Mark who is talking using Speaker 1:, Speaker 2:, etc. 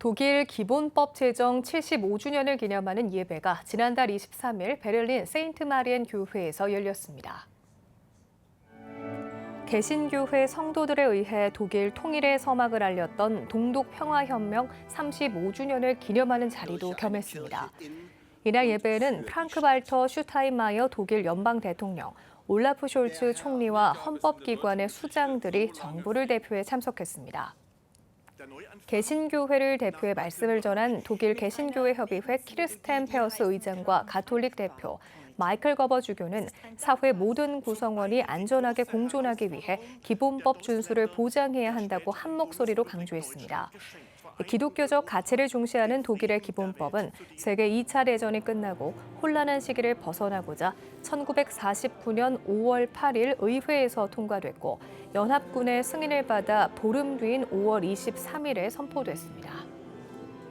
Speaker 1: 독일 기본법 제정 75주년을 기념하는 예배가 지난달 23일 베를린 세인트 마리엔 교회에서 열렸습니다. 개신교회 성도들에 의해 독일 통일의 서막을 알렸던 동독 평화혁명 35주년을 기념하는 자리도 겸했습니다. 이날 예배에는 프랑크 발터 슈타인마이어 독일 연방 대통령, 올라프 숄츠 총리와 헌법기관의 수장들이 정부를 대표해 참석했습니다. 개신교회를 대표해 말씀을 전한 독일 개신교회 협의회 키르스텐 페어스 의장과 가톨릭 대표 마이클 거버 주교는 사회 모든 구성원이 안전하게 공존하기 위해 기본법 준수를 보장해야 한다고 한 목소리로 강조했습니다. 기독교적 가치를 중시하는 독일의 기본법은 세계 2차 대전이 끝나고 혼란한 시기를 벗어나고자 1949년 5월 8일 의회에서 통과됐고 연합군의 승인을 받아 보름 뒤인 5월 23일에 선포됐습니다.